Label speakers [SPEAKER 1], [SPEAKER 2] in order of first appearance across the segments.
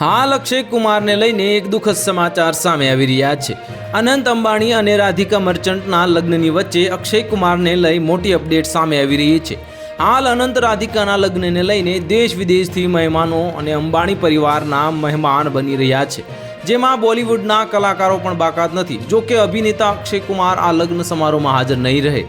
[SPEAKER 1] હાલ અક્ષય કુમારને લઈને એક દુઃખદ સમાચાર સામે આવી રહ્યા છે. અનંત અંબાણી અને રાધિકા મર્ચન્ટના લગ્નની વચ્ચે અક્ષય કુમારને લઈ મોટી અપડેટ સામે આવી રહી છે. હાલ અનંત રાધિકાના લગ્નને લઈને દેશ વિદેશથી મહેમાનો અને અંબાણી પરિવારના મહેમાન બની રહ્યા છે. જેમાં બોલિવૂડના કલાકારો પણ બાકાત નથી. જો કે અભિનેતા અક્ષય કુમાર આ લગ્ન સમારોહમાં હાજર નહીં રહે.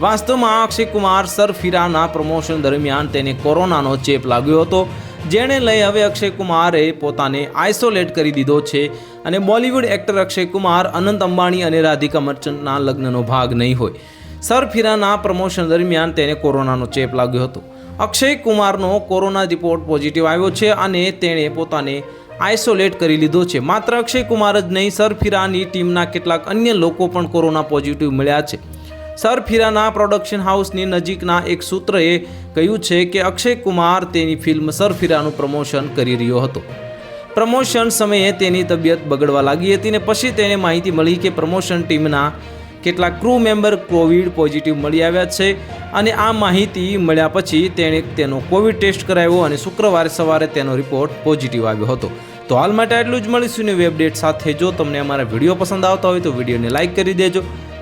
[SPEAKER 1] વાસ્તવમાં અક્ષય કુમાર સરફિરાના પ્રમોશન દરમિયાન તેને કોરોનાનો ચેપ લાગ્યો હતો. જેને લઈ હવે અક્ષય કુમારે પોતાને આઇસોલેટ કરી દીધો છે અને બોલિવૂડ એક્ટર અક્ષય કુમાર, અનંત અંબાણી અને રાધિકા મર્ચન્ટના લગ્નનો ભાગ નહીં હોય. સરફિરાના પ્રમોશન દરમિયાન તેને કોરોનાનો ચેપ લાગ્યો હતો. અક્ષય કુમારનો કોરોના રિપોર્ટ પોઝિટિવ આવ્યો છે અને તેણે પોતાને આઇસોલેટ કરી લીધો છે. માત્ર અક્ષય કુમાર જ નહીં, સરફિરાની ટીમના કેટલાક અન્ય લોકો પણ કોરોના પોઝિટિવ મળ્યા છે. સરફિરાના પ્રોડક્શન હાઉસની નજીકના એક સૂત્રએ કહ્યું છે કે અક્ષય કુમાર તેની ફિલ્મ સરફિરાનું પ્રમોશન કરી રહ્યો હતો. પ્રમોશન સમયે તેની તબિયત બગડવા લાગી હતી ને પછી તેને માહિતી મળી કે પ્રમોશન ટીમના કેટલાક ક્રૂ મેમ્બર કોવિડ પોઝિટિવ મળી આવ્યા છે અને આ માહિતી મળ્યા પછી તેણે તેનો કોવિડ ટેસ્ટ કરાવ્યો અને શુક્રવારે સવારે તેનો રિપોર્ટ પોઝિટિવ આવ્યો હતો. તો હાલ માટે આટલું જ મળીશું ને અપડેટ સાથે. જો તમને અમારા વીડિયો પસંદ આવતા હોય તો વિડીયોને લાઇક કરી દેજો.